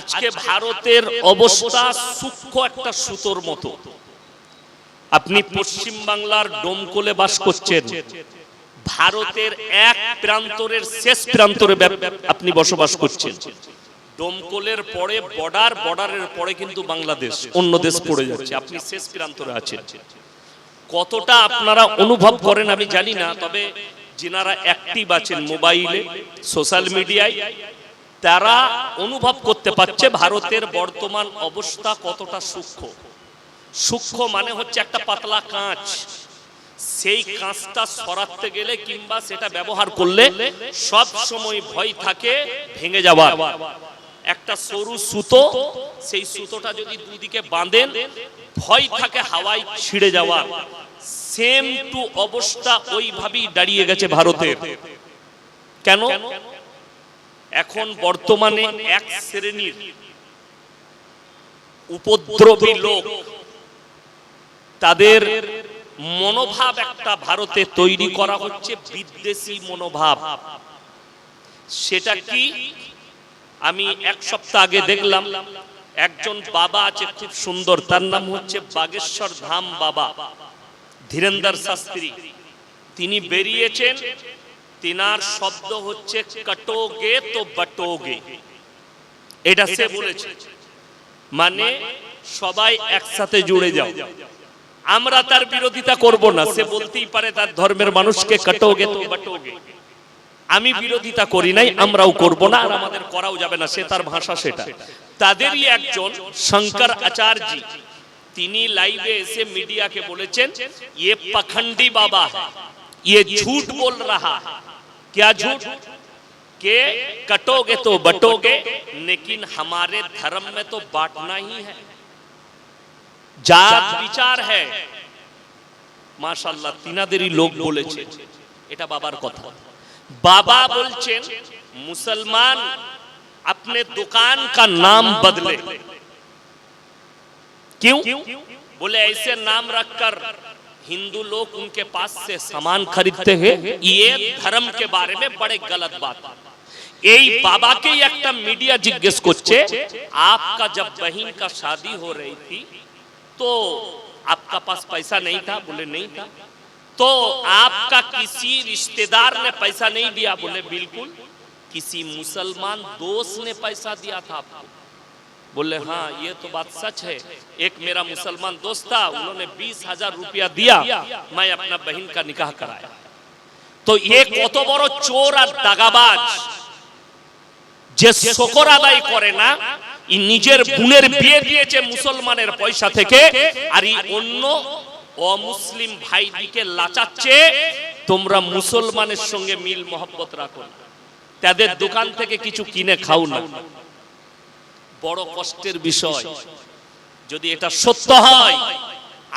আজকে ভারতের অবস্থা সূক্ষ্ম একটা সুতোর মতো। আপনি পশ্চিম বাংলার ডোমকলে বাস করছেন। ভারতের এক প্রান্তরের শেষ প্রান্তরে আপনি বসবাস করছেন। ডোমকলের পরে বর্ডার, বর্ডারের পরে কিন্তু বাংলাদেশ, অন্য দেশ পড়ে যাচ্ছে। আপনি শেষ প্রান্তরে আছেন। কতটা আপনারা অনুভব করেন আমি জানি না, তবে যিনারা অ্যাক্টিভ আছেন মোবাইলে সোশ্যাল মিডিয়ায় তারা অনুভব করতে পারছে ভারতের বর্তমান অবস্থা কতটা সূক্ষ্ম। সূক্ষ্ম মানে হচ্ছে একটা পাতলা কাঁচ। সেই কাঁচটা সরাতে গেলে কিংবা সেটা ব্যবহার করলে সব সময় ভয় থাকে, ভেঙে যাওয়ার। একটা সরু সুতো, সেই সুতোটা যদি দুদিকে বাঁধেন, ভয় থাকে হাওয়ায় ছিঁড়ে যাওয়ার। সেম টু অবস্থা ওইভাবেই দাঁড়িয়ে গেছে ভারতের। কেন? এখন বর্তমানে এক শ্রেণির উপদ্রবী লোক, তাদের মনোভাব একটা ভারতে তৈরি করা হচ্ছে বিদ্বেষী মনোভাব। সেটা কি? আমি এক সপ্তাহ আগে দেখলাম, একজন বাবা আছে খুব সুন্দর, তার নাম হচ্ছে বাগেশ্বর ধাম বাবা, ধীরেন্দ্র শাস্ত্রী। তিনি বেরিয়েছেন তিনার শব্দ হচ্ছে কটোগে তো বটোগে। এটা সে বলেছে। মানে সবাই একসাথে জুড়ে যাও। আমরা তার বিরোধিতা করব না, সে বলতেই পারে তার ধর্মের মানুষকে কটোগে তো বটোগে। আমি বিরোধিতা করি নাই, আমরাও করব না, আর আমাদের করাও যাবে না, সে তার ভাষা সেটা। তাদেরই একজন শঙ্কর আচার্য, তিনি লাইভে এসে মিডিয়াকে বলেছেন ইয়ে পাখান্ডি বাবা ইয়ে ঝুট বল রাহা क्या झूठ के कटोगे तो बटोगे लेकिन हमारे धर्म में तो बांटना ही है জাত বিচার है মাশাল্লাহ তিনাদেরই লোক বলেছে এটা বাবার কথা बाबा बोलचेन मुसलमान अपने दुकान का नाम बदले क्यों बोले ऐसे नाम रखकर हिंदू लोग उनके पास से सामान खरीदते हैं ये धर्म के बारे में बड़े गलत बात है এই বাবাকেই একটা মিডিয়া জিজ্ঞেস করছে आपका जब बहन का शादी हो रही थी तो आपका पास पैसा नहीं था बोले नहीं था तो आपका किसी रिश्तेदार ने पैसा नहीं दिया बोले बिल्कुल किसी मुसलमान दोस्त ने पैसा दिया था आपको बोले हाँ ये तो बात सच है एक मेरा मुसलमान दोस्त था उन्होंने बीस हजार रुपया दिया मैं अपना बहन का निकाह कराया তো এ কত বড় চোর আর দাগাবাজ যে শকর আদায় করে না ই নিজের বোনের বিয়ে দিয়েছে মুসলমানের পয়সা থেকে আর এই অন্য অমুসলিম ভাইদিকে লাচাচ্ছে তোমরা মুসলমানের সঙ্গে মিল মহব্বত রাখো না। তাদের দোকান থেকে কিছু কিনে খাও না বড় কষ্টের বিষয়। যদি এটা সত্য হয়,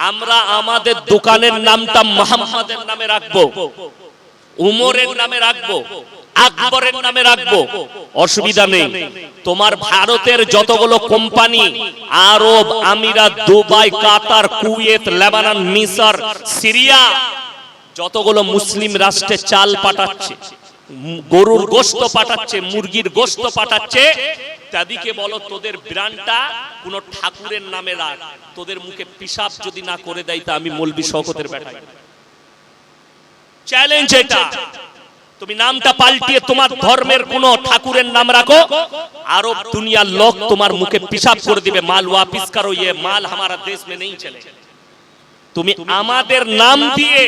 আমরা আমাদের দোকানের নামটা মোহাম্মদের নামে রাখব, উমরের নামে রাখব, আকবরের নামে রাখব। অসুবিধা নেই। তোমার ভারতের যতগুলো কোম্পানি, আরব, আমিরাত, দুবাই, কাতার, কুয়েত, লেবানন মিসর সিরিয়া, যতগুলো মুসলিম রাষ্ট্রে চাল পাঠাচ্ছে, গরুর গোস্ত পাঠাচ্ছে, মুরগির গোস্ত পাঠাচ্ছে দাদিকে বলো, তোদের ব্রান্ডটা কোন ঠাকুরের নামে রাখ। তোদের মুখে পিসাব যদি না করে দেয়, তা আমি মলবি শকতের বেটাই। চ্যালেঞ্জ এটা। তুমি নামটা পাল্টিয়ে তোমার ধর্মের কোন ঠাকুরের নাম রাখো আরব দুনিয়ার লোক তোমার মুখে পিসাব করে দিবে। মাল ওয়াপিস করো ইয়ে মাল হামারা দেশ মে নেই চলে। তুমি আমাদের নাম দিয়ে,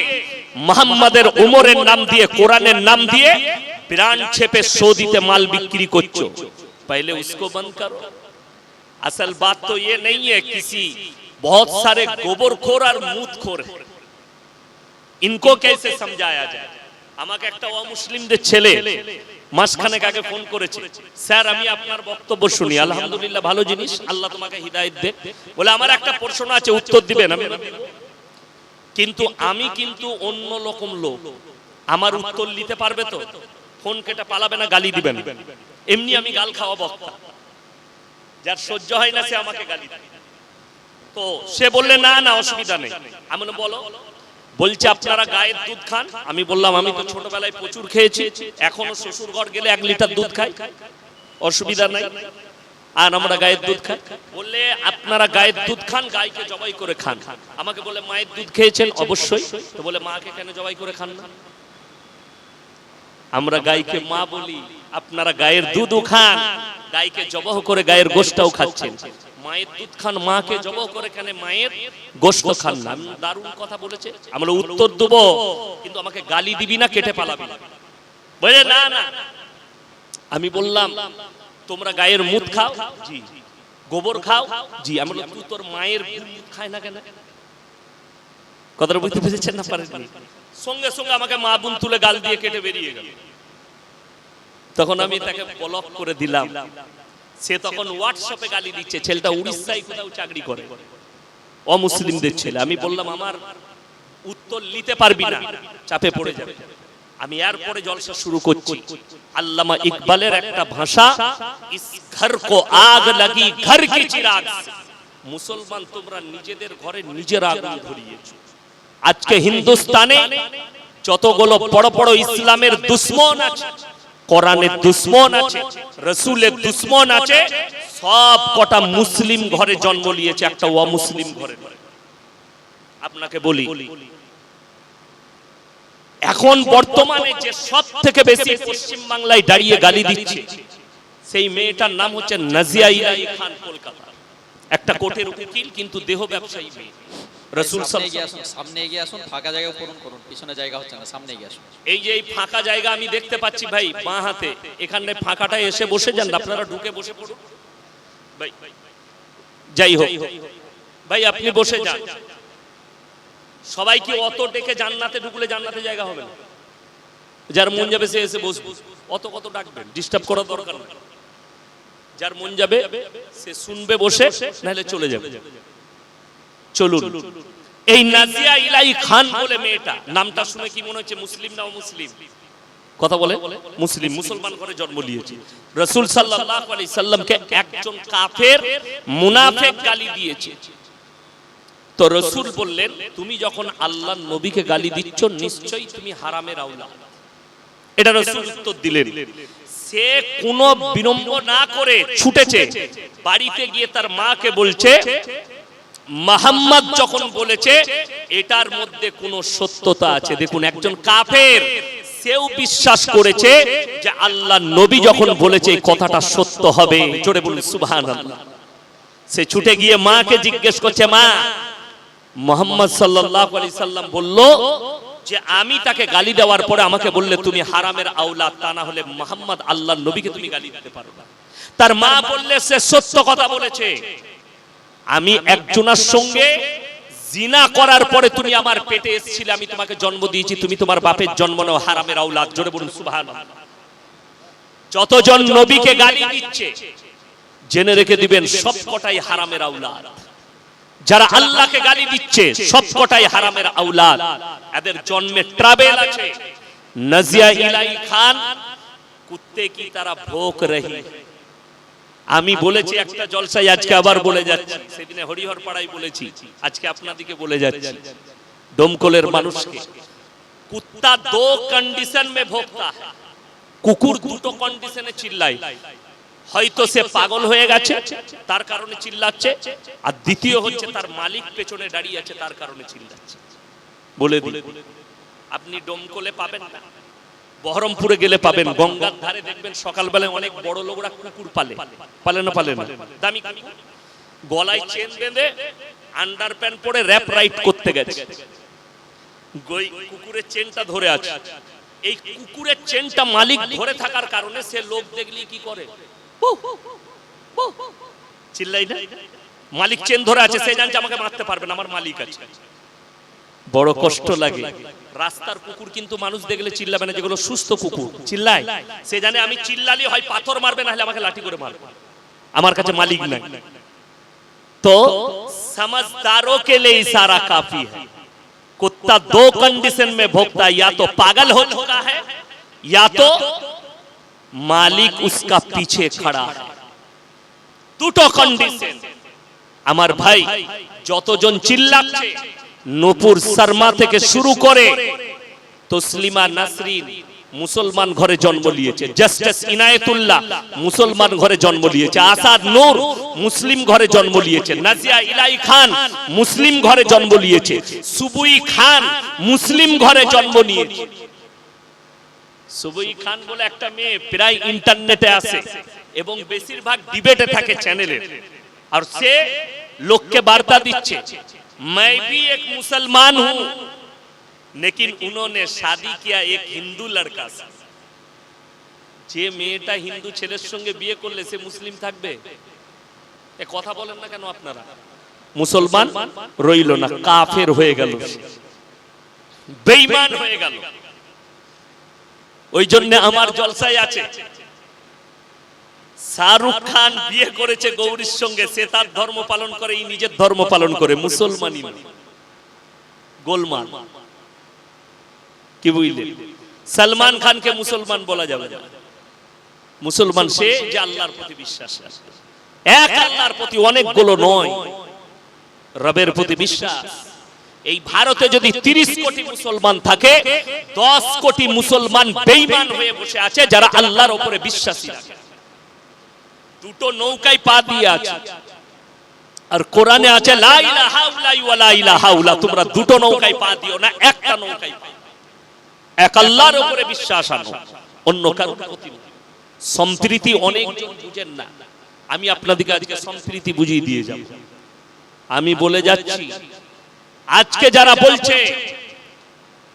মোহাম্মদের উমরের নাম দিয়ে, কোরআনের নাম দিয়ে, প্রাণ ছেপে সৌদিতে মাল বিক্রি করছ। पहले उसको बंद करो असल बात तो ये नहीं है किसी बहुत सारे गोबरखोर और मूतखोर है ইনকো কেসে সমঝায়া যায় আমাকে একটা অমুসলিমদের ছেলে মাসখানেক আগে ফোন করেছে স্যার আমি আপনার বক্তব্য শুনি আলহামদুলিল্লাহ ভালো জিনিস আল্লাহ তোমাকে হিদায়ত দে বলে আমার একটা প্রশ্ন আছে উত্তর দিবেন আমি কিন্তু আমি কিন্তু অন্য রকম লোক আমার উত্তর নিতে পারবে তো ফোন কেটে পালাবে না গালি দিবেন এমনি আমি গাল খাওয়া বক্তা যার সহ্য হয় না, সে আমাকে গালি তো সে বললে, না না, অসুবিধা নেই। আমি বলো। বলছে, আপনারা গায়ের দুধ খান। আমি বললাম, আমি তো ছোটবেলায় প্রচুর খেয়েছি। এখনও শ্বশুর ঘর গেলে এক লিটার দুধ খাই। অসুবিধা নাই। আর আমরা গায়ের দুধ খাই। বললে, আপনারা গায়ের দুধ খান গাইকে জবাই করে খান। আমাকে বলে মায়ের দুধ খেয়েছেন? অবশ্যই। তো বলে মাকে কেন জবাই করে খান না? আমরা গাইকে মা বলি। আপনারা গায়ের দুধও খান। গাইকে জবহ করে গায়ের গোশটাও খাচ্ছেন। মায়ের দুধ খান মাকে জবহ করে কেন মায়ের গোশত খান না? দারুণ কথা বলেছে। আমরা উত্তর দেবো। কিন্তু আমাকে গালি দিবি না কেটে পালাবি। বলে না না। আমি বললাম তোমরা গায়ের মুখ খাও? জি। গোবর খাও? জি। আমি বললাম, তুই তোর মায়ের মুখ খায় না কেন? কথাটা বুঝতে পেরেছেন না পারেননি? সঙ্গে সঙ্গে আমাকে মা বোন তুলে গাল দিয়ে কেটে বেরিয়ে গেল। তখন আমি তাকে ব্লক করে দিলাম। সে তখন হোয়াটসঅ্যাপে গালি দিচ্ছে, ছেলেটা উড়িষ্যায় কোথাও চাকরি করে। অমুসলিমদের ছেলে। আমি বললাম, আমার উত্তর নিতে পারবি না, চাপে পড়ে যাবে। আমি এরপরে জলসা শুরু করছি। আল্লামা ইকবালের একটা ভাষা, ইস ঘর কো আগ লাগি, ঘর কি চিরাগ। মুসলমান তোমরা নিজেদের ঘরে নিজের আগুন ধরিয়েছো। আজকে হিন্দুস্তানে যতগুলো বড় বড় ইসলামের দুশ্মন আছে কোরআনের দুশ্মন আছে, রসুলের দুশ্মন আছে, সব কটা মুসলিম ঘরে জন্ম নিয়েছে, একটা অমুসলিম ঘরে। আপনাকে বলি, এখন বর্তমানে যে সব থেকে বেশি পশ্চিম বাংলায় দাঁড়িয়ে গালি দিচ্ছে, সেই মেয়েটার নাম হচ্ছে নাজিয়া খান কলকাতা। একটা কোর্টের উকিল, কিন্তু দেহ ব্যবসায়ী মেয়ে। রসুল সামনে এগিয়ে আসুন সামনে এগিয়ে আসুন ফাঁকা জায়গা পূরণ করুন পিছনে জায়গা হচ্ছে না সামনে এগিয়ে আসুন। এই যে এই ফাঁকা জায়গা আমি দেখতে পাচ্ছি ভাই বাঁ হাতে এখানে ফাঁকাটা এসে বসে যান আপনারা ঢুকে বসে পড়ুন। ভাই যাই হোক ভাই আপনি বসে যান। সবাই কি অত ডেকে জান্নাতে ঢুকলে জান্নাতে জায়গা হবে না? যার মন যাবে সে এসে বসবে। অত কত ডাকবেন ডিস্টার্ব করার দরকার নেই। যার মন যাবে সে শুনবে বসে নাহলে চলে যাবে। চলুন। এই নাজিয়া ইলাই খান বলে মেয়েটা। নামটা শুনে কি মনে হচ্ছে মুসলিম না মুসলিম? কথা বলে? মুসলিম মুসলমান ঘরে জন্ম নিয়েছে। রসুল সাল্লাল্লাহু আলাইহি সাল্লামকে একজন কাফের মুনাফিক গালি দিয়েছে। তো রসুল বললেন তুমি যখন আল্লাহ নবীকে গালি দিচ্ছ নিশ্চয়ই তুমি হারামের আওলা এটা রসুল উত্তর দিলেন। সে কোনো বিলম্ব না করে ছুটেছে। বাড়িতে গিয়ে তার মাকে বলছে মোহাম্মদ যখন বলেছে, এটার মধ্যে কোনো সত্যতা আছে। দেখুন, একজন কাফের, সেও বিশ্বাস করেছে যে আল্লাহ নবী যখন বলেছে, এই কথাটা সত্য হবে। জোরে বলুন, সুবহানাল্লাহ। সে ছুটে গিয়ে মাকে জিজ্ঞেস করছে, মা, মোহাম্মদ সাল্লাল্লাহু আলি সাল্লাম বলল যে আমি তাকে গালি দেওয়ার পরে আমাকে বললে তুমি হারামের আওলাদ, তা না হলে মোহাম্মদ আল্লাহর নবীকে তুমি গালি দিতে পারো না। তার মা বললে, সে সত্য কথা বলেছে। আমি একজনার সঙ্গে জিনা করার পরে তুমি আমার পেটে এসেছিলে আমি তোমাকে জন্ম দিয়েছি তুমি তোমার বাপের জন্ম নাও হারামের আওলাদ জোরে বলুন সুবহানাল্লাহ। যতজন নবীকে গালি দিচ্ছে জেনে রেখে দিবেন সব কটাই হারামের আওলাদ যারা আল্লাহকে গালি দিচ্ছে সবকটাই হারামের আওলাদ এদের জন্মে ট্রাভেল আছে নাজিয়া ইলাই খান কুত্তে কি তারা ভোক রহি। আমি বলেছি একটা জলসাই আজকে আবার বলে যাচ্ছি। সেদিনে হরিহর পাড়ায় বলেছি আজকে আপনাদিকে বলে যাচ্ছি। ডোমকলের মানুষকে। কুত্তা দো কন্ডিশন মে ভোগতা কুকুর দুটো কন্ডিশনে চিল্লায়। হয়তো সে পাগল হয়ে গেছে তার কারণে চিল্লাচ্ছে। আর দ্বিতীয় হচ্ছে তার মালিক পেছনে দাঁড়িয়ে আছে তার কারণে চিল্লাচ্ছে। বলে আপনি ডোমকলে পাবেন না। বহরমপুরে গেলে পাবেন গঙ্গার ধারে দেখবেন সকালবেলায় অনেক বড় লোকরা কুকুর পালে। পালে। না পালে না? দামি গলায় চেন বেঁধে আন্ডার প্যান্ট পরে র্যাপ রাইড করতে গেছে। গই কুকুরের চেনটা ধরে আছে। এই কুকুরের চেনটা মালিক ধরে থাকার কারণে সে লোক দেখলি কি করে? চিল্লাই না? মালিক চেন ধরে আছে সে জানছে আমাকে মারতে পারবে না আমার মালিক আছে। বড় কষ্ট লাগে। রাস্তার কুকুর কিন্তু মানুষ দেখলে চিল্লাবে না যেগুলো সুস্থ কুকুর চিল্লায় সে জানে আমি চিল্লালি হয় পাথর মারবে না হলে আমাকে লাঠি করে মারবে আমার কাছে মালিক নাই तो समझदारों के लिए इशारा काफी है कुत्ता दो कंडीशन में भोगता है या तो पागल हो चुका है या तो मालिक उसका पीछे खड़ा है দুটো কন্ডিশন আমার ভাই যতজন চিল্লাচ্ছে নূপুর শর্মা থেকে শুরু করে তসলিমা নাসরিন মুসলমান ঘরে জন্ম নিয়েছে। জাস্টিস ইনায়েতুল্লাহ মুসলমান ঘরে জন্ম নিয়েছে। আসাদ নূর মুসলিম ঘরে জন্ম নিয়েছে। নাজিয়া ইলাই খান মুসলিম ঘরে জন্ম নিয়েছে। সুবুই খান মুসলিম ঘরে জন্ম নিয়েছে। সুবুই খান বলে একটা মেয়ে প্রায় ইন্টারনেটে আসে এবং বেশিরভাগ ডিবেটে থাকে চ্যানেলে আর সে লোককে বার্তা দিচ্ছে। मैं भी एक मुसलमान हूं लेकिन उन्होंने शादी किया एक हिंदू लड़का से যে মেয়েটা হিন্দু ছেলের সঙ্গে বিয়ে করলে সে মুসলিম থাকবে এ কথা বলেন না কেন আপনারা মুসলমান রইল না কাফের হয়ে গেল বেঈমান হয়ে গেল ওই জন্য আমার জলসায় আছে শাহরুখ খান বিয়ে করেছে গৌরীর সঙ্গে, সে তার ধর্ম পালন করে, এই নিজের ধর্ম পালন করে, মুসলমানই নয়। গোলমাল। কি বুঝলেন? সালমান খানকে মুসলমান বলা যাবে মুসলমান সে যে আল্লাহর প্রতি বিশ্বাস। এক আল্লাহর প্রতি অনেকগুলো নয়। রবের প্রতি বিশ্বাস। এই ভারতে যদি তিরিশ কোটি মুসলমান থাকে, দশ কোটি মুসলমান বেইমান হয়ে বসে আছে, যারা আল্লাহর উপরে বিশ্বাসী রাখে। দুটো নৌকায় পা দিয়ে আছে আর কোরআনে আছে লা ইলাহা উলাই ওয়া লা ইলাহা উলা তোমরা দুটো নৌকায় পা দিও না একটা নৌকায় পা এক আল্লাহর উপরে বিশ্বাস আনো অন্য কারোর প্রতি নয়। সম্প্রীতি অনেকজন বুঝেন না আমি আপনাদেরকে আজকে সম্প্রীতি বুঝিয়ে দিয়ে যাব আমি বলে যাচ্ছি আজকে যারা বলছে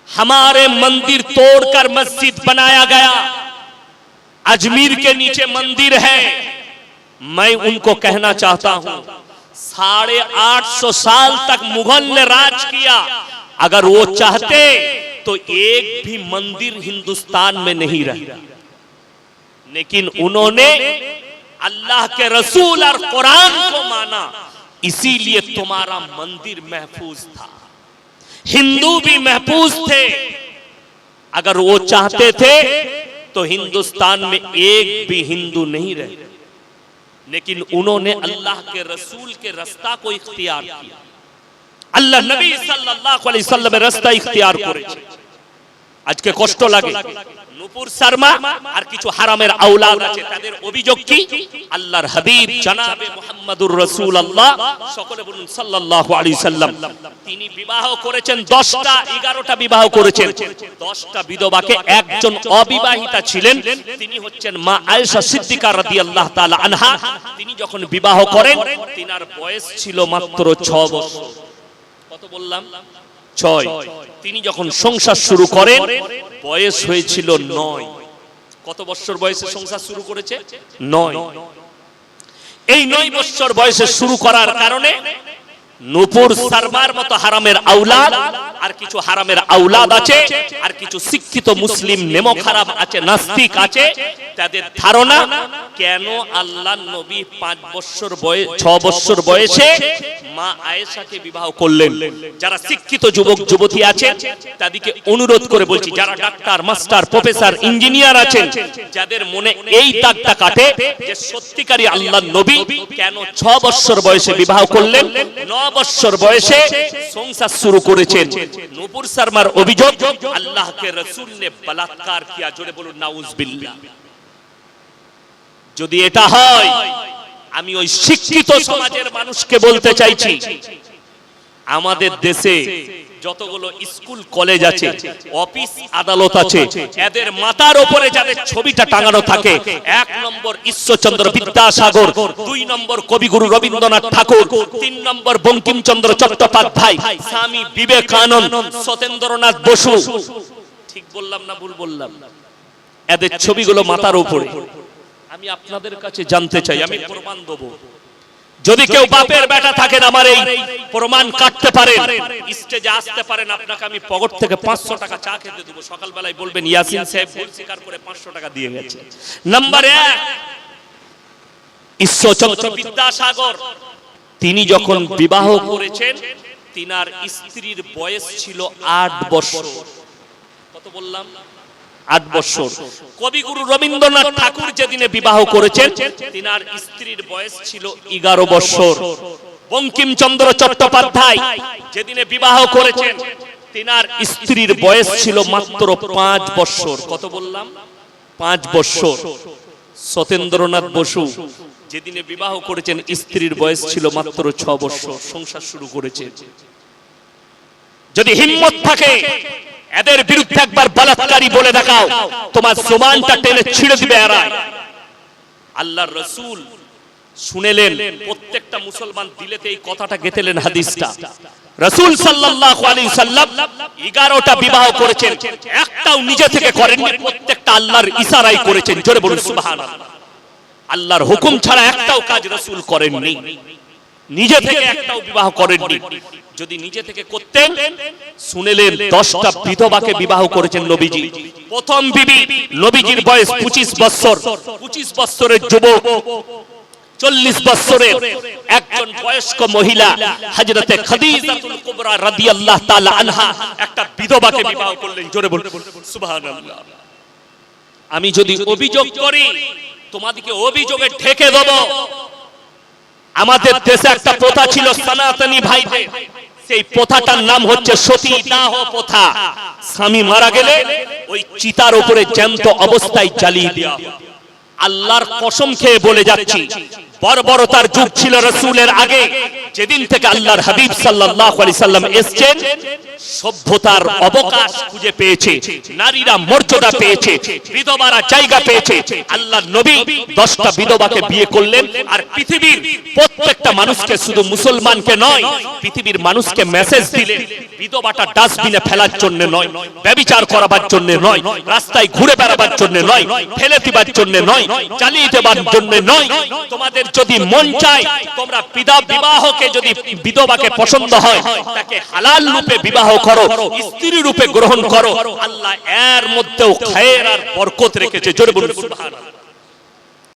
हमारे मंदिर तोड़कर मस्जिद बनाया गया अजमीर के नीचे मंदिर है मैं उनको कहना चाहता हूँ, साढ़े आठ सौ साल तक मुगल ने राज किया। अगर वो चाहते तो एक भी मंदिर हिंदुस्तान में नहीं रहा। लेकिन उन्होंने अल्लाह के रसूल और कुरान को माना, इसीलिए तुम्हारा मंदिर महफूज था। हिंदू भी महफूज थे। अगर वो चाहते थे तो हिंदुस्तान में एक भी हिंदू नहीं रहे। लेकिन उन्होंने अल्लाह के रसूल के रास्ता को इख्तियार किया আল্লাহ নবী সাল্লাল্লাহু আলাইহি সাল্লামের রাস্তা ইখতিয়ার করেছে আজকে কষ্ট লাগে। নূপুর শর্মা আর কিছু হারামের আওলাদ আছে। তাদের অভিযোগ কি? আল্লাহর হাবিব জনাবে মুহাম্মদুর রাসূলুল্লাহ সকলে বলুন সাল্লাল্লাহু আলাইহি সাল্লাম। তিনি বিবাহ করেছেন 10টা 11টা বিবাহ করেছেন। 10টা বিধবাকে একজন অবিবাহিতা ছিলেন। তিনি হচ্ছেন মা আয়েশা সিদ্দিকা রাদিয়াল্লাহু তাআলা আনহা। তিনি যখন বিবাহ করেন, তিনার বয়স ছিল মাত্র 6 বছর। কত বললাম? ছয় তিনি যখন সংসার শুরু করেন, বয়স হয়েছিল নয়। কত বছর বয়সে সংসার শুরু করেছে? নয়। এই নয় বছর বয়সে শুরু করার কারণে নূপুর সারমার মতো হারামের আউলাদ, আর কিছু হারামের আউলাদ আছে, আর কিছু শিক্ষিত মুসলিম নেমো খারাপ আছে, নাস্তিক আছে, তাদের ধারণা কেন আল্লাহ নবী পাঁচ বছর বয়স ছ বছর বয়সে মা আয়েশাকে বিবাহ করলেন? যারা শিক্ষিত যুবক, যুবতী আছেন তাদেরকে অনুরোধ করে বলছি, যারা ডাক্তার, মাস্টার, প্রফেসর, ইঞ্জিনিয়ার আছেন, যাদের মনে এই দাগটা কাটে যে সত্যিকারী আল্লাহ নবী কেন ছ বছর বয়সে বিবাহ করলেন? ন বছর বয়সে সংসার শুরু করেছেন। নূপুর শর্মার অভিযোগ, আল্লাহকে রসুল নে বলাৎকার কিয়া, জোরে বলুন, নাউজবিল্লাহ। যদি এটা হয়, আমি ওই শিক্ষিত সমাজের মানুষকে বলতে চাইছি, আমাদের দেশে যতগুলো স্কুল কলেজ আছে অফিস আদালত আছে এদের মাথার উপরে যাদের ছবিটা টাঙানো থাকে এক নম্বর ঈশ্বরচন্দ্র বিদ্যাসাগর দুই নম্বর কবিগুরু রবীন্দ্রনাথ ঠাকুর তিন নম্বর বঙ্কিমচন্দ্র চট্টোপাধ্যায় স্বামী বিবেকানন্দ সতেন্দ্রনাথ বসু। ঠিক বললাম না ভুল বললাম? এদের ছবিগুলো মাথার উপরে। আমি আপনাদের কাছে জানতে চাই আমি প্রমাণ দেবো। যদি কেউ বাপের বেটা থাকেন আমার এই প্রমাণ কাটতে পারেন। স্টেজে আসতে পারেন আপনাকে আমি পকেট থেকে পাঁচশো টাকা চা খেতে দেবো। সকালবেলায় বলবেন ইয়াসিন সাহেব ভুল স্বীকার করে পাঁচশো টাকা দিয়ে গেছে। নাম্বার এক ঈশ্বরচন্দ্র বিদ্যাসাগর। তিনি যখন বিবাহ করেছেন তিনার স্ত্রীর বয়স ছিল আট বছর। কত বললাম? আট বছর। কবিগুরু রবীন্দ্রনাথ ঠাকুর যেদিনে বিবাহ করেছেন, তিনার স্ত্রীর বয়স ছিল এগারো বছর। বঙ্কিমচন্দ্র চট্টোপাধ্যায় যেদিনে বিবাহ করেছেন, তিনার স্ত্রীর বয়স ছিল মাত্র পাঁচ বৎসর কত বললাম? পাঁচ বৎসর সতেন্দ্রনাথ বসু যেদিনে বিবাহ করেছেন, স্ত্রীর বয়স ছিল মাত্র ছ বৎসর সংসার শুরু করেছে। যদি হিম্মত থাকে এদের বিরুদ্ধে একবার বলাৎকারী বলে দেখাও। তোমার জমানটা টেনে ছিঁড়ে দিবে এরা আল্লাহর রসুল শুনেলেন, প্রত্যেকটা মুসলমান দিলেতে এই কথাটা গেতেলেন হাদিসটা। রসুল সাল্লাল্লাহু আলাইহি সাল্লাম 11টা বিবাহ করেছেন, একটাও নিজে থেকে করেননি, প্রত্যেকটা আল্লাহর ইশারায় করেছেন। জোরে বলুন, সুবহানাল্লাহ। আল্লাহর হুকুম ছাড়া একটাও কাজ রসুল করেননি। নিজে থেকে একটাও বিবাহ করেননি। যদি নিজে থেকে করতেন শুনেলেন দশটা বিধবাকে বিবাহ করেছেন নবীজি। প্রথম বিবি নবীজির বয়স পঁচিশ বৎসর। পঁচিশ বৎসরের যুবক চল্লিশ বৎসরের একজন বয়স্ক মহিলা হজরতে খাদিজাতুল কুবরা রাদিয়াল্লাহু তাআলা আনহা একটা বিধবাকে বিবাহ করলেন। জোরে বলুন। সুবহানাল্লাহ। আমি যদি অভিযোগ করি তোমাদেরকে অভিযোগে ঠেকে দেব। আমাদের দেশে একটা প্রথা ছিল সনাতনী ভাইদের। সেই প্রথাটার নাম হচ্ছে সতী দাহ প্রথা। স্বামী মারা গেলে ওই চিতার উপরে জ্যান্ত অবস্থায় জ্বালিয়ে দেওয়া আল্লাহর কসম খেয়ে বলে যাচ্ছি, বর্বরতার যুগ ছিল রসুলের আগে। যেদিন থেকে আল্লাহর হাবিব সাল্লাল্লাহু আলাইহি সাল্লাম এসেছেন, সভ্যতার অবকাশ খুঁজে পেয়েছে, নারীরা মর্যাদা পেয়েছে, বিধবারা জায়গা পেয়েছে। আল্লাহ নবী দশটা বিধবাকে বিয়ে করলেন, আর পৃথিবীর প্রত্যেকটা মানুষকে শুধু মুসলমানকে নয়, পৃথিবীর মানুষকে মেসেজ দিলেন, বিধবাটা ডাস্টবিনে ফেলার জন্য নয়, ব্যবিচার করাবার জন্য নয়, রাস্তায় ঘুরে বেড়াবার জন্য নয়, ফেলে দিবার জন্য নয়, চালিয়ে দেবার জন্য নয়। তোমাদের যদি মন চায়, তোমরা বিধা বিবাহকে যদি বিধবাকে পছন্দ হয়, তাকে হালাল রূপে বিবাহ করো, স্ত্রী রূপে গ্রহণ করো, আল্লাহ এর মধ্যেও খায়ের আর বরকত রেখেছে। জোরে বলুন, সুবহানাল্লাহ।